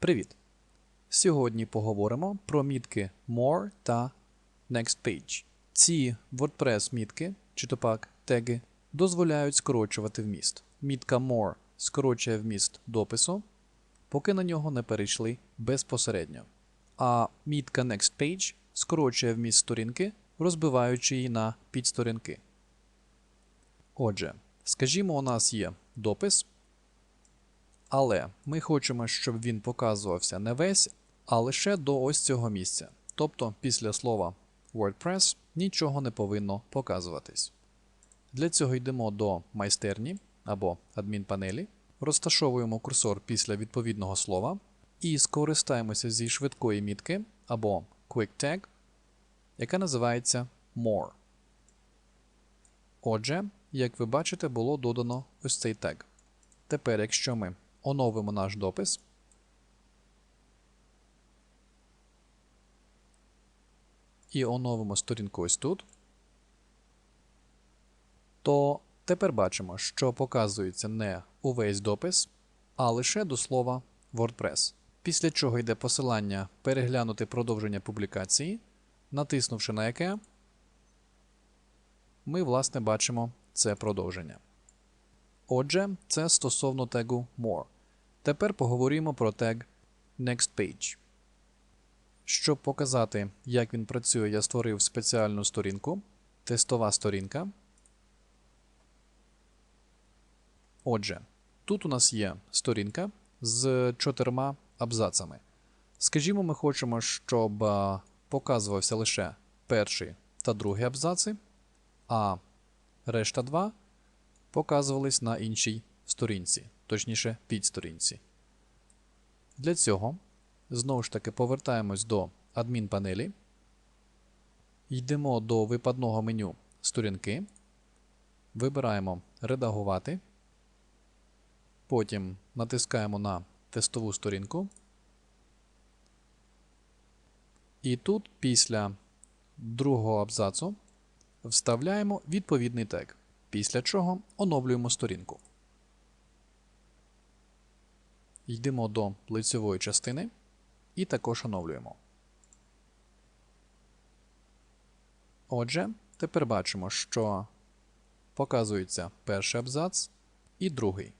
Привіт! Сьогодні поговоримо про мітки More та Next Page. Ці WordPress мітки, чи то пак теги, дозволяють скорочувати вміст. Мітка More скорочує вміст допису, поки на нього не перейшли безпосередньо. А мітка Next Page скорочує вміст сторінки, розбиваючи її на підсторінки. Отже, скажімо, у нас є допис, але ми хочемо, щоб він показувався не весь, а лише до ось цього місця. Тобто після слова WordPress нічого не повинно показуватись. Для цього йдемо до майстерні або адмінпанелі, розташовуємо курсор після відповідного слова і скористаємося зі швидкої мітки або Quick Tag, яка називається More. Отже, як ви бачите, було додано ось цей тег. Тепер, якщо ми оновимо наш допис, і оновимо сторінку ось тут, то тепер бачимо, що показується не увесь допис, а лише до слова WordPress. Після чого йде посилання переглянути продовження публікації, натиснувши на яке, ми, власне, бачимо це продовження. Отже, це стосовно тегу More. Тепер поговоримо про тег Next Page. Щоб показати, як він працює, я створив спеціальну сторінку, тестова сторінка. Отже, тут у нас є сторінка з чотирма абзацами. Скажімо, ми хочемо, щоб показувався лише перший та другий абзаци, а решта два показувались на іншій сторінці, точніше підсторінці. Для цього знову ж таки повертаємось до адмінпанелі, йдемо до випадного меню сторінки, вибираємо Редагувати, потім натискаємо на тестову сторінку. І тут після другого абзацу вставляємо відповідний тег, після чого оновлюємо сторінку. Йдемо до лицевої частини і також оновлюємо. Отже, тепер бачимо, що показується перший абзац і другий.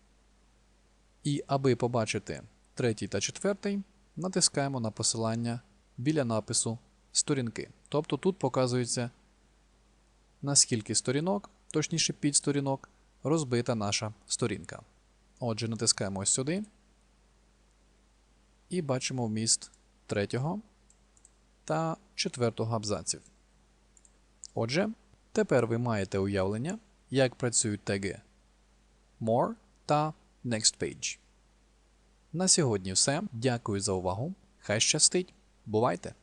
І аби побачити третій та четвертий, натискаємо на посилання біля напису сторінки. Тобто тут показується, наскільки сторінок, точніше підсторінок, розбита наша сторінка. Отже, натискаємо ось сюди і бачимо вміст третього та четвертого абзаців. Отже, тепер ви маєте уявлення, як працюють теги More та Next Page. На сьогодні все. Дякую за увагу. Хай щастить. Бувайте!